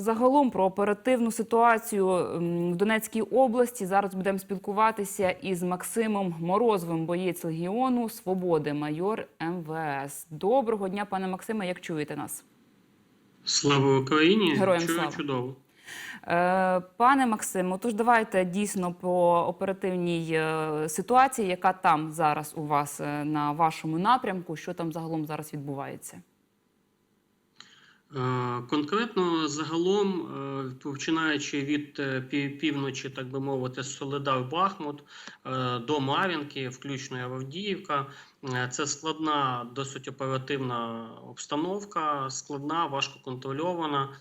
загалом про оперативну ситуацію в Донецькій області зараз будемо спілкуватися із Максимом Морозовим, боєць Легіону Свободи, майор МВС. Доброго дня, пане Максиме. Як чуєте нас? Слава Україні! Героям Чую слава. чудово. Е, Пане Максиму, тож давайте дійсно по оперативній е, ситуації, яка там зараз у вас е, на вашому напрямку, що там загалом зараз відбувається? Е, Конкретно загалом, е, починаючи від е, півночі, так би мовити, Солидар Бахмут до Мар'їнки, включно Авдіївка, це складна, досить оперативна обстановка, складна, важко контрольована.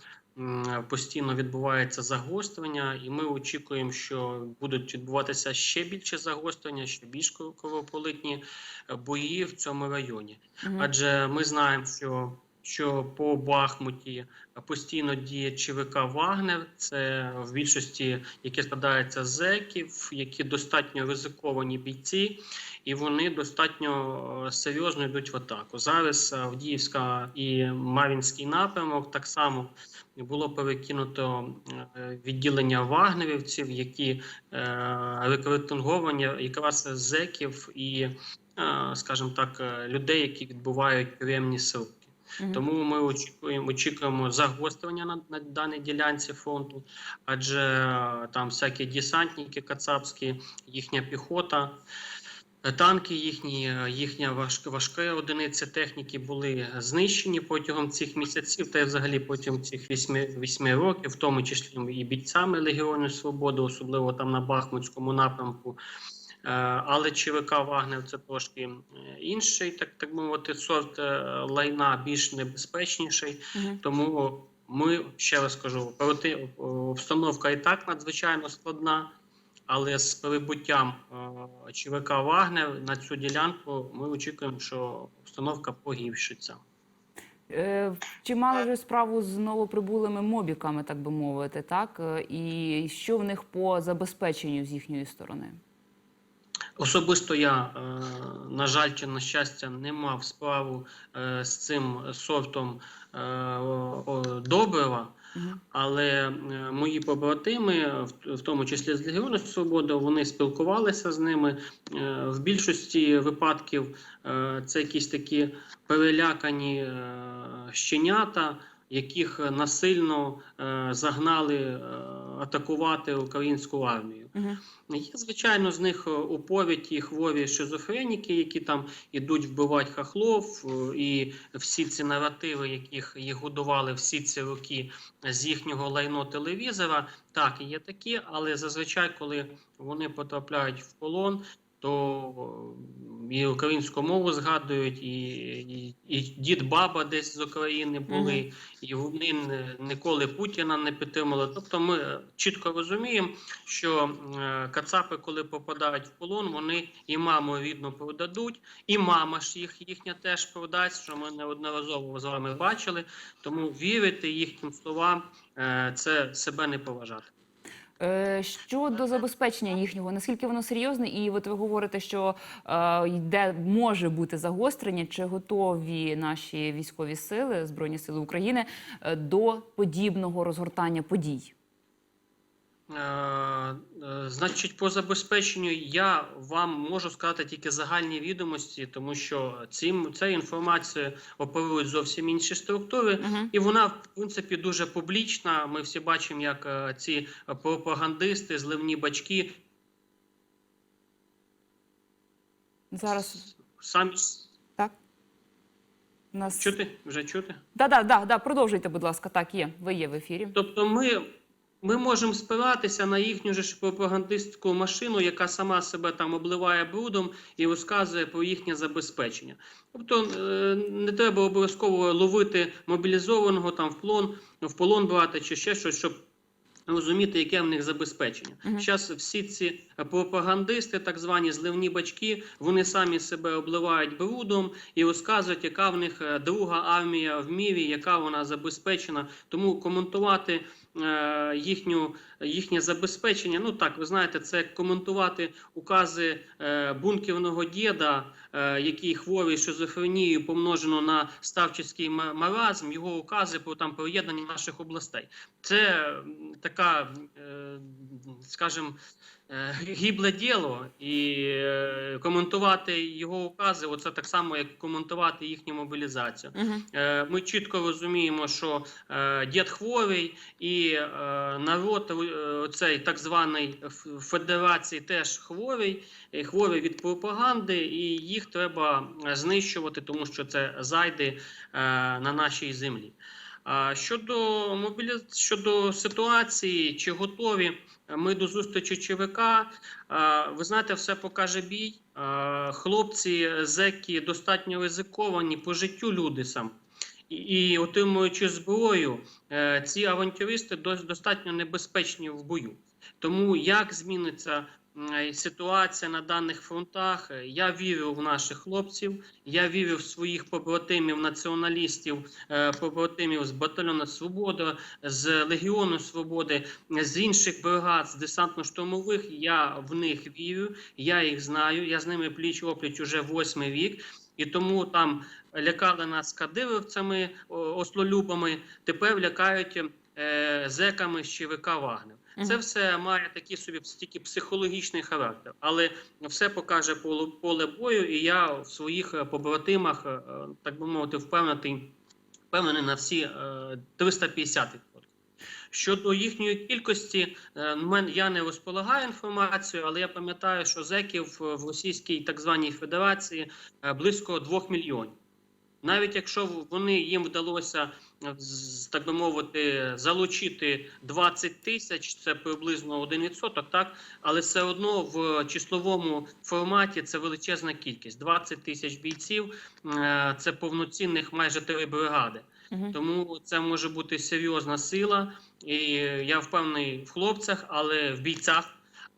Постійно відбувається загострення, і ми очікуємо, що будуть відбуватися ще більше загострення, ще більш кровопролитні бої в цьому районі. Адже ми знаємо, що, що по Бахмуті постійно діє ЧВК Вагнер. Це в більшості, які складаються з зеків, які достатньо ризиковані бійці, і вони достатньо е, серйозно йдуть в атаку. Зараз Авдіївська і Мар'їнський напрямок так само було перекинуто е, відділення вагнерівців, які е, рекрутинговані якраз зеків і, скажімо так, людей, які відбувають тюремні Тому ми очікуємо, очікуємо загострення на, на даній ділянці фронту, адже е, там всякі десантники кацапські, їхня піхота, е, танки їхні, е, їхня важка, важка одиниця техніки були знищені протягом цих місяців, та й взагалі протягом цих вісьми, вісьми років, в тому числі і бійцями Легіону Свободи, особливо там на Бахмутському напрямку. Е, Але ЧВК Вагнер це трошки е, інший, так так мовити, сорт е, лайна більш небезпечніший. Мгм. Тому ми ще раз кажу, проти обстановка і так надзвичайно складна, але з перебуттям е, ЧВК Вагнер на цю ділянку ми очікуємо, що обстановка погіршиться. Чи мали вже справу з новоприбулими мобіками, так би мовити, так? І що в них по забезпеченню з їхньої сторони? Особисто я, е, на жаль, чи на щастя, не мав справу е, з цим сортом е, добрива. Але мої побратими, в, тому числі з Легіону Свободи, вони спілкувалися з ними. В більшості випадків це якісь такі перелякані щенята, яких насильно е, загнали е, атакувати українську армію. Мгм. Є, звичайно, з них е, уповіті хворі шизофреніки, які там ідуть вбивати хахлов, е, і всі ці наративи, яких їх годували всі ці роки з їхнього лайно телевізора, так і є такі, але зазвичай, коли вони потрапляють в полон, то е, і українську мову згадують, і, і, і дід баба десь з України були, і вони ніколи Путіна не підтримали. Тобто ми чітко розуміємо, що е, кацапи, коли попадають в полон, вони і маму рідну продадуть, і мама ж їх їхня теж продасть, що ми неодноразово з вами бачили. Тому вірити їхнім словам е, це себе не поважати. Е, Щодо забезпечення їхнього, наскільки воно серйозне, і от ви говорите, що е, йде може бути загострення, чи готові наші військові сили, збройні сили України е, до подібного розгортання подій? Е, е, Значить, по забезпеченню я вам можу сказати тільки загальні відомості, тому що цим ця інформація оперують зовсім інші структури, Мгм. і вона в принципі дуже публічна. Ми всі бачимо, як е, ці пропагандисти, зливні бачки Зараз самі так нас чути вже чути. да, да, да, да, продовжуйте, будь ласка. Так, є. Ви є в ефірі. Тобто ми, ми можемо спиратися на їхню ж пропагандистську машину, яка сама себе там обливає брудом і розказує про їхнє забезпечення. Тобто е, не треба обов'язково ловити мобілізованого там в полон, в полон брати чи ще щось, щоб. Розуміти, яке в них забезпечення. Зараз всі ці пропагандисти, так звані зливні бачки, вони самі себе обливають брудом і розказують, яка в них е, друга армія в мірі, яка вона забезпечена. Тому коментувати їхню, їхнє забезпечення, ну так, ви знаєте, це коментувати укази бунківного діда е, який хворий шизофренією помножено на ставчицький маразм, його укази про там приєднання наших областей. Це така, е, скажімо, е, гібле діло, і е, коментувати його укази, оце так само, як коментувати їхню мобілізацію. Е, Ми чітко розуміємо, що е, дід хворий і е, народ е, цей так званий федерації теж хворий, хворий від пропаганди, і їх треба е, знищувати, тому що це зайди е, на нашій землі. Щодо мобілі... щодо ситуації, чи готові ми до зустрічі ЧВК, е, ви знаєте, все покаже бій. Хлопці, зеки достатньо ризиковані по життю люди сам. І, отримуючи зброю, ці авантюристи достатньо небезпечні в бою. Тому як зміниться ситуація на даних фронтах, е, я вірю в наших хлопців, я вірю в своїх побратимів, націоналістів, е, побратимів з батальйону Свобода, з Легіону Свободи, з інших бригад, з десантно-штурмових. Я в них вірю, я їх знаю. Я з ними пліч опліч уже восьмий рік. І тому там лякали нас кадировцями, ослолюбами, тепер лякають е, зеками з ЧВК Вагнер. Це все має такий собі тільки психологічний характер, але все покаже поле, поле бою, і я в своїх е, побратимах, е, так би мовити, впевнений, впевнений на всі е, 350%. Щодо їхньої кількості, е, я не розполагаю інформацію, але я пам'ятаю, що зеків в Російській так званій Федерації е, близько 2 мільйонів. Навіть якщо вони їм вдалося, е, так би мовити, залучити 20 тисяч, це приблизно 1%, так, але все одно в числовому форматі це величезна кількість. 20 тисяч бійців е, це повноцінних майже три бригади. Тому це може бути серйозна сила, і я впевнений в хлопцях, але в бійцях.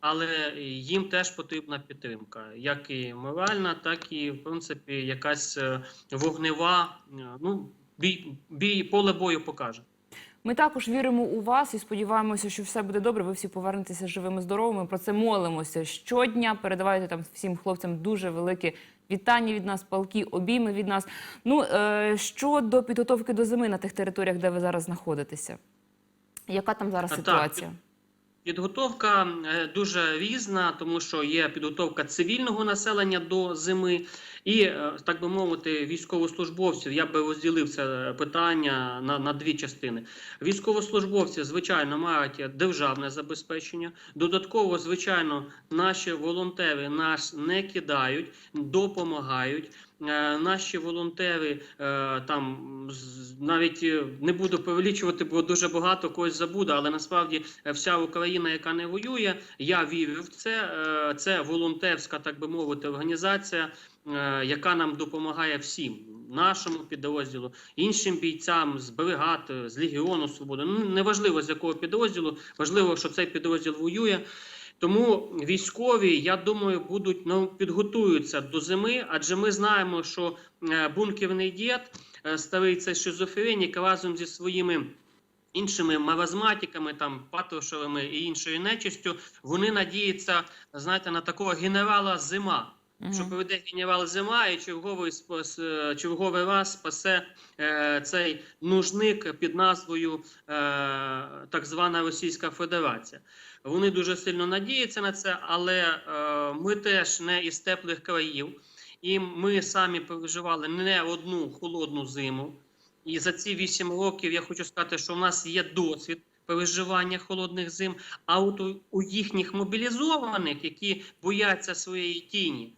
Але їм теж потрібна підтримка, як і моральна, так і в принципі якась е, вогнева. е, Ну бій, бій поле бою покаже. Ми також віримо у вас і сподіваємося, що все буде добре. Ви всі повернетеся живими, здоровими. Про це молимося щодня. Передавайте там всім хлопцям дуже велике вітання від нас, палки, обійми від нас. Ну е, щодо підготовки до зими на тих територіях, де ви зараз знаходитеся, яка там зараз А, так, ситуація? Підготовка е, дуже різна, тому що є підготовка цивільного населення до зими, і е, так би мовити, військовослужбовців. Я би розділив це питання на, на дві частини. Військовослужбовці, звичайно, мають державне забезпечення. Додатково, звичайно, наші волонтери нас не кидають, допомагають. Е, Наші волонтери е, там навіть не буду перелічувати, бо дуже багато когось забуду, але насправді вся Україна, яка не воює, я вірю в це. Це волонтерська, так би мовити, організація, яка нам допомагає всім, нашому підрозділу, іншим бійцям з бригад, е, з Легіону Свободи. Ну неважливо з якого підрозділу, важливо, що цей підрозділ воює. Тому військові, я думаю, будуть ну, підготуються до зими, адже ми знаємо, що е, бункерний дід, е, старий цей шизофренік разом зі своїми іншими маразматиками, там патрушевими і іншою нечистю, вони надіються, знаєте, на такого генерала зима. Мгм. Що прийде генерал зима і черговий спас, е, черговий раз спасе е, цей нужник під назвою е, так звана Російська Федерація. Вони дуже сильно надіються на це, але е, ми теж не із теплих країв, і ми самі переживали не одну холодну зиму. І за ці вісім років я хочу сказати, що в нас є досвід переживання холодних зим. А от у, у їхніх мобілізованих, які бояться своєї тіні,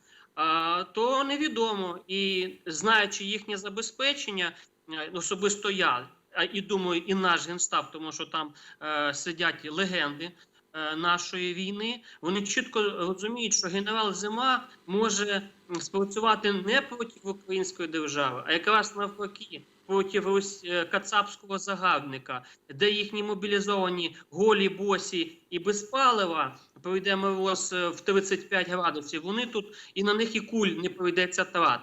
то невідомо. І знаючи їхнє забезпечення, е, особисто я, і думаю, і наш генстаб, тому що там е, сидять легенди е, нашої війни, вони чітко розуміють, що генерал Зима може спрацювати не проти української держави, а якраз навпаки. Проти Рус- е, кацапського загарбника, де їхні мобілізовані голі, босі і без палива пройде мороз е, в 35 градусів. Вони тут і на них і куль не пройдеться трат.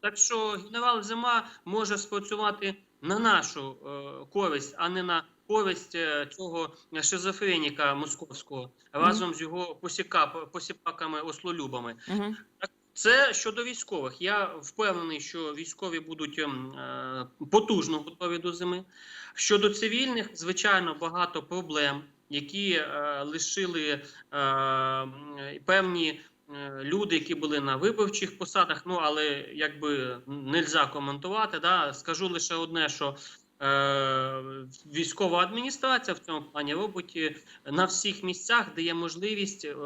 Так що генерал Зима може спрацювати на нашу е, користь, а не на користь е, цього шизофреніка московського разом з його посіка, посіпаками ослолюбами. Мгм. Це щодо військових. Я впевнений, що військові будуть ем, е, потужно готові до зими. Щодо цивільних, звичайно, багато проблем, які е, лишили е, певні е, люди, які були на виборчих посадах. Ну але якби нельзя коментувати. Да? Скажу лише одне, що. Е, Військова адміністрація в цьому плані робить е, на всіх місцях, де є можливість е,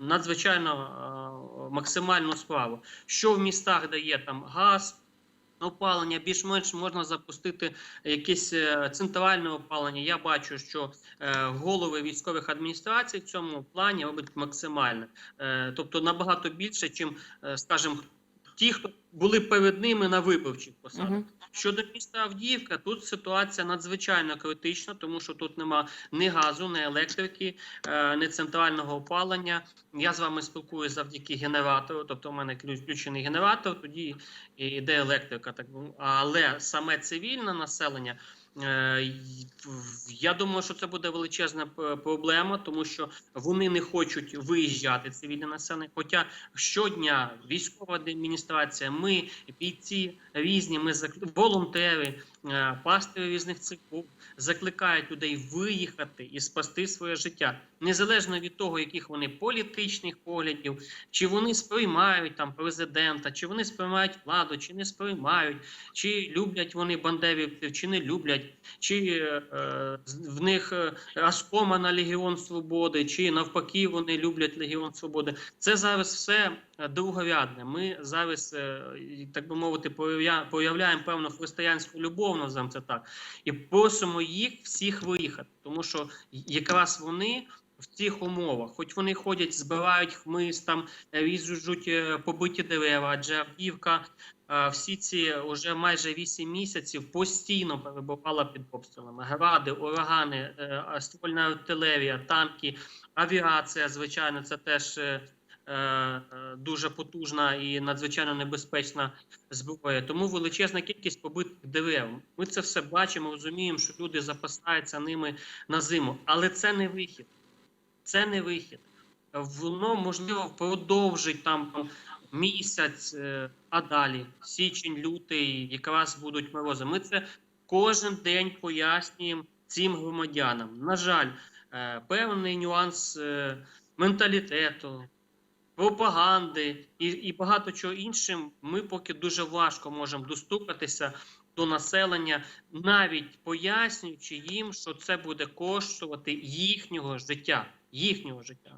надзвичайно максимальну справу. Що в містах, де є там газ, опалення, більш-менш можна запустити якесь центральне опалення. Я бачу, що голови військових адміністрацій в цьому плані роблять максимально, Е, тобто набагато більше, чим, скажімо, ті, хто були перед ними на виборчих посадах. Мгм. Щодо міста Авдіївка, тут ситуація надзвичайно критична, тому що тут нема ні газу, ні електрики, е, ні центрального опалення. Я з вами спілкуюся завдяки генератору, тобто в мене ключ- включений генератор, тоді іде йде електрика. Так але саме цивільне населення. Е, Я думаю, що це буде величезна проблема, тому що вони не хочуть виїжджати цивільне населення. Хоча щодня військова адміністрація, ми бійці різні, ми волонтери, е, пастори різних церков закликають людей виїхати і спасти своє життя, незалежно від того, яких вони політичних поглядів, чи вони сприймають там президента, чи вони сприймають владу, чи не сприймають, чи люблять вони бандерівців, чи не люблять, чи е, в них е, аскома на Легіон Свободи, чи навпаки вони люблять Легіон Свободи. Це зараз все е, другорядне. Ми зараз, так би мовити, проявля- проявляємо певну християнську любов, називаємо це так, і просимо їх всіх виїхати, тому що якраз вони. В цих умовах, хоч вони ходять, збирають хмиз, там ріжуть побиті дерева, адже Авдіївка всі ці вже майже 8 місяців постійно перебувала під обстрілами. Гради, урагани, е, ствольна артилерія, танки, авіація, звичайно, це теж е, е, е, дуже потужна і надзвичайно небезпечна зброя. Тому величезна кількість побитих дерев. Ми це все бачимо, розуміємо, що люди запасаються ними на зиму, але це не вихід. Це не вихід. Воно можливо продовжить там місяць, е, а далі січень, лютий, якраз будуть морози. Ми це кожен день пояснюємо цим громадянам. На жаль, е, певний нюанс е, менталітету, пропаганди і, і багато чого іншим. Ми поки дуже важко можемо достукатися до населення, навіть пояснюючи їм, що це буде коштувати їхнього життя. Їхнього життя.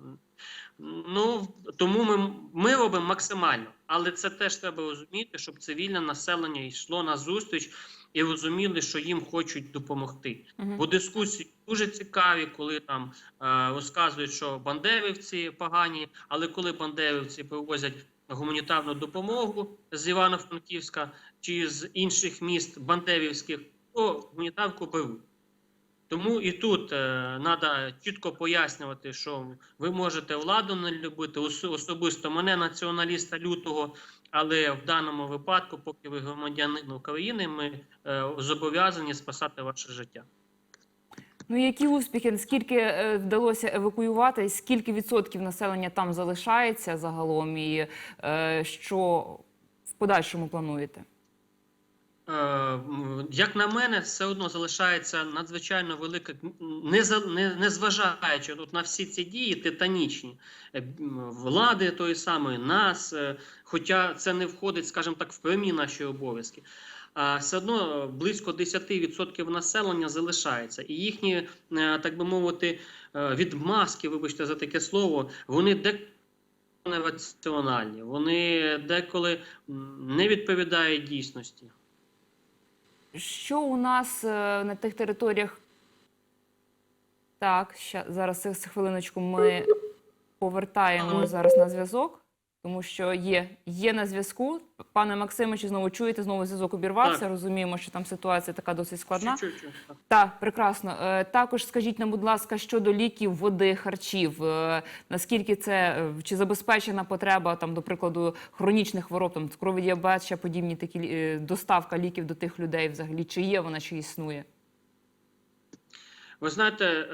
Ну тому ми, ми робимо максимально, але це теж треба розуміти, щоб цивільне населення йшло на зустріч і розуміли, що їм хочуть допомогти. Мгм. Бо дискусії дуже цікаві, коли там е, розказують, що бандерівці погані, але коли бандерівці привозять гуманітарну допомогу з Івано-Франківська чи з інших міст бандерівських, то гуманітарку беруть. Тому і тут треба чітко пояснювати, що ви можете владу не любити, особисто мене, націоналіста лютого, але в даному випадку, поки ви громадянин України, ми е, зобов'язані спасати ваше життя. Ну які успіхи? Скільки е, вдалося евакуювати? Скільки відсотків населення там залишається загалом? І е, що в подальшому плануєте? Е, Як на мене, все одно залишається надзвичайно велика, не, не, не зважаючи тут на всі ці дії титанічні е, влади тої самої, нас, е, хоча це не входить, скажімо так, в прямі наші обов'язки. А все одно близько 10% населення залишається, і їхні, так би мовити, відмазки, вибачте за таке слово, вони деколи раціональні, вони деколи не відповідають дійсності. Що у нас е, на тих територіях? Так, ща, зараз хвилиночку ми повертаємо зараз на зв'язок, тому що є, є на зв'язку. Пане Максиме, чи знову чуєте, знову зв'язок обірвався. Так. Розуміємо, що там ситуація така досить складна. Так. Так, прекрасно. Е, Також скажіть нам, будь ласка, щодо ліків, води, харчів. Е, Наскільки це е, чи забезпечена потреба там, до прикладу, хронічних хвороб, там цукровий діабет, ще подібні такі е, доставка ліків до тих людей, взагалі, чи є вона, чи існує? Ви знаєте,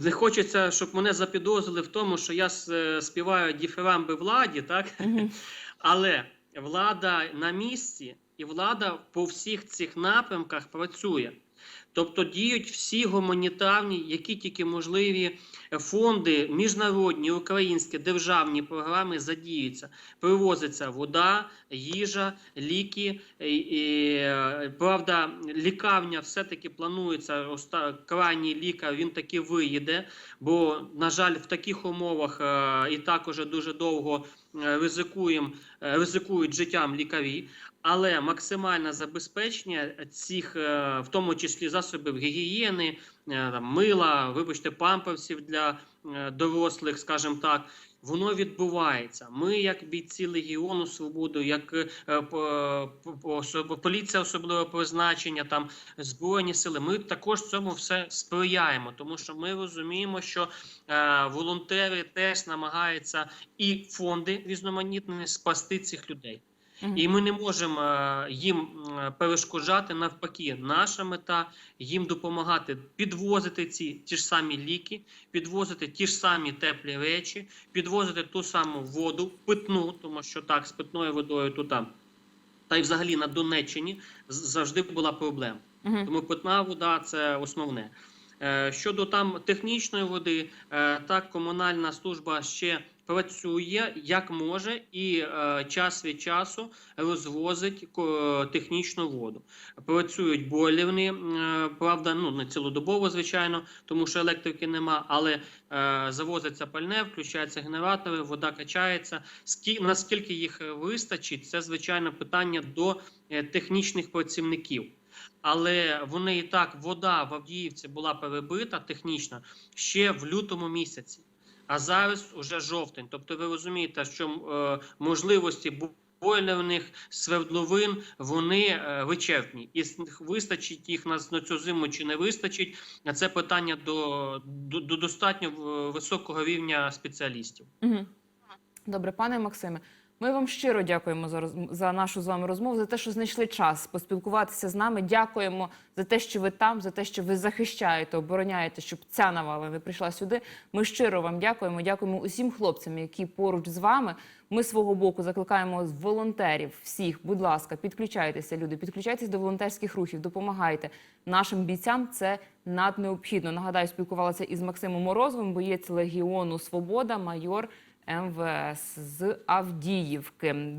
не хочеться, щоб мене запідозрили в тому, що я співаю діфрамби владі, так? Але влада на місці і влада по всіх цих напрямках працює. Тобто діють всі гуманітарні, які тільки можливі фонди, міжнародні, українські, державні програми задіються. Привозиться вода, їжа, ліки. І, і, е, правда, лікарня все-таки планується. Крайній лікар він таки виїде, бо, на жаль, в таких умовах е, і так уже дуже довго е, ризикуємо, е, ризикують життям лікарі. Але максимальне забезпечення цих, е, в тому числі засобів гігієни, е, мила, вибачте, памперсів для е, дорослих, скажімо так, воно відбувається. Ми, як бійці Легіону Свободу, як е, поліція особливого призначення, там збройні сили, ми також цьому все сприяємо, тому що ми розуміємо, що е, волонтери теж намагаються і фонди різноманітні спасти цих людей. І ми не можемо е, їм е, перешкоджати. Навпаки, наша мета їм допомагати підвозити ці ті ж самі ліки, підвозити ті ж самі теплі речі, підвозити ту саму воду, питну, тому що так, з питною водою тут там. Та й взагалі на Донеччині завжди була проблема. Мгм. Тому питна вода це основне. Е, Щодо там технічної води, так комунальна служба ще працює як може і е, час від часу розвозить ко- технічну воду. Працюють бойлерні, е, правда, ну не цілодобово, звичайно, тому що електрики нема, але е, завозиться пальне, включаються генератори, вода качається. Скі, наскільки їх е, вистачить, це звичайно питання до е, технічних працівників. Але вони і так вода в Авдіївці була перебита технічно ще в лютому місяці. А зараз уже жовтень. Тобто, ви розумієте, що е, можливості бойлерних свердловин вони е, вичерпні, і вистачить їх на, на цю зиму чи не вистачить. Це питання до, до, до достатньо е, високого рівня спеціалістів. Угу. Добре, пане Максиме. Ми вам щиро дякуємо за роз- за нашу з вами розмову, за те, що знайшли час поспілкуватися з нами. Дякуємо за те, що ви там, за те, що ви захищаєте, обороняєте, щоб ця навала не прийшла сюди. Ми щиро вам дякуємо. Дякуємо усім хлопцям, які поруч з вами. Ми свого боку закликаємо волонтерів всіх. Будь ласка, підключайтеся, люди, підключайтеся до волонтерських рухів, допомагайте нашим бійцям. Це наднеобхідно. Нагадаю, спілкувалася із Максимом Морозовим, боєць Легіону Свобода, майор МВС з Авдіївки.